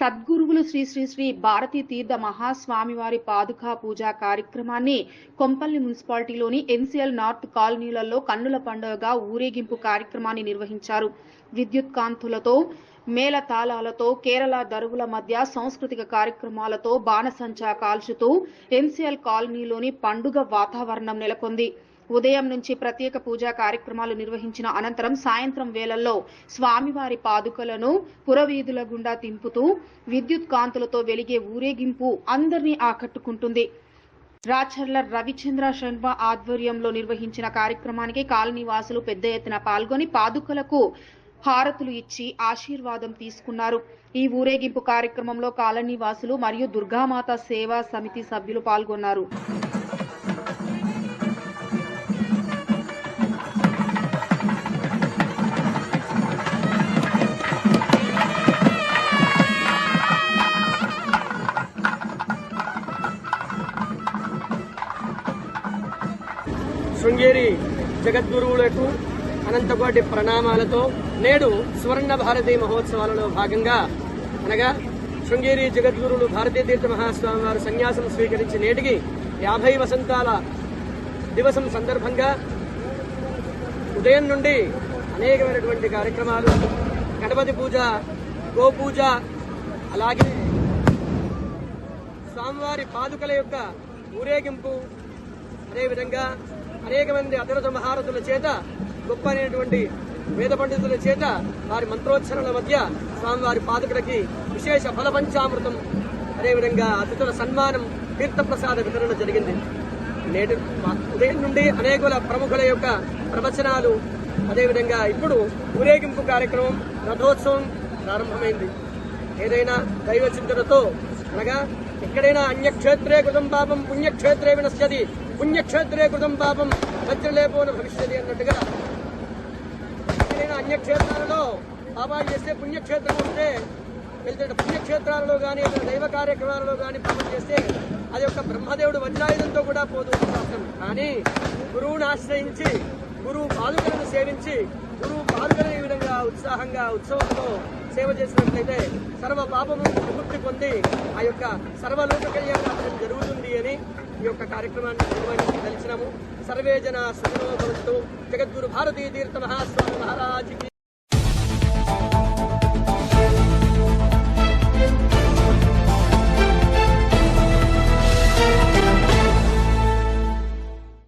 సద్గురువులు శ్రీ శ్రీ శ్రీ భారతీ తీర్థ మహాస్వామివారి పాదుకా పూజా కార్యక్రమాన్ని కొంపల్లి మున్సిపాలిటీలోని ఎన్సీఎల్ నార్త్ కాలనీలలో కన్నుల పండుగగా ఊరేగింపు కార్యక్రమాన్ని నిర్వహించారు. విద్యుత్ కాంతులతో మేళ తాళాలతో కేరళ దరువుల మధ్య సాంస్కృతిక కార్యక్రమాలతో బాణసంచా కాల్చుతూ ఎన్సీఎల్ కాలనీలోని పండుగ వాతావరణం నెలకొంది. ఉదయం నుంచి ప్రత్యేక పూజా కార్యక్రమాలు నిర్వహించిన అనంతరం సాయంత్రం వేళల్లో స్వామివారి పాదుకలను పురవీధుల గుండా తింపుతూ విద్యుత్ కాంతులతో వెలిగే ఊరేగింపు అందరినీ ఆకట్టుకుంటుంది. రాచర్ల రవిచంద్ర శర్మ ఆధ్వర్యంలో నిర్వహించిన కార్యక్రమానికి కాలనీవాసులు పెద్ద ఎత్తున పాల్గొని పాదుకలకు హారతులు ఇచ్చి ఆశీర్వాదం తీసుకున్నారు. ఈ ఊరేగింపు కార్యక్రమంలో కాలనీవాసులు మరియు దుర్గామాత సేవా సమితి సభ్యులు పాల్గొన్నారు. శృంగేరి జగద్గురువులకు అనంతకోటి ప్రణామాలతో నేడు స్వర్ణ భారతి మహోత్సవాలలో భాగంగా అనగా శృంగేరి జగద్గురువులు భారతీ తీర్థ మహాస్వామి వారు సన్యాసం స్వీకరించి నేటికి యాభై వసంతాల దివసం సందర్భంగా ఉదయం నుండి అనేకమైనటువంటి కార్యక్రమాలు గణపతి పూజ గోపూజ అలాగే స్వామివారి పాదుకల యొక్క ఊరేగింపు అదేవిధంగా అనేక మంది అదరత మహారథుల చేత గొప్ప అయినటువంటి వేద పండితుల చేత వారి మంత్రోచ్చరణల మధ్య స్వామివారి పాదుకుడికి విశేష ఫలపంచామృతం అదేవిధంగా అతిథుల సన్మానం తీర్థప్రసాద వితరణ జరిగింది. నేటి ఉదయం నుండి అనేకుల ప్రముఖుల యొక్క ప్రవచనాలు అదేవిధంగా ఇప్పుడు ఊరేగింపు కార్యక్రమం రథోత్సవం ప్రారంభమైంది. ఏదైనా దైవ చింతనతో అనగా ఎక్కడైనా అన్యక్షేత్రే కృతం పాపం పుణ్యక్షేత్రే వినశ్యతి. పుణ్యక్షేత్రే కృతం పాపం వజ్రలేపోన భవిష్యతి అన్నట్టుగా. ఎక్కడైనా అన్యక్షేత్రాలలో పాపాలు చేస్తే పుణ్యక్షేత్రం వస్తే వెళ్తే పుణ్యక్షేత్రాలలో కానీ దైవ కార్యక్రమాలలో కానీ పాపం చేస్తే అది యొక్క బ్రహ్మదేవుడు వజ్రాయుధంతో కూడా పోతూ శాస్త్రం కానీ గురువుని ఆశ్రయించి గురువు పాదుకలను సేవించి గురువు పాదుకలను ఈ విధంగా ఉత్సాహంగా ఉత్సవంతో సేవ చేసినట్లయితే సర్వ పాపము విముక్తి పొంది ఆ యొక్క సర్వలోక కళ్యాణం జరుగుతుంది అని ఈ యొక్క కార్యక్రమాన్ని నిర్వహించి కలిసినాము. సర్వే జన సుఖినో భవంతు. జగద్గురు భారతీ తీర్థ మహాస్వామి మహారాజుకి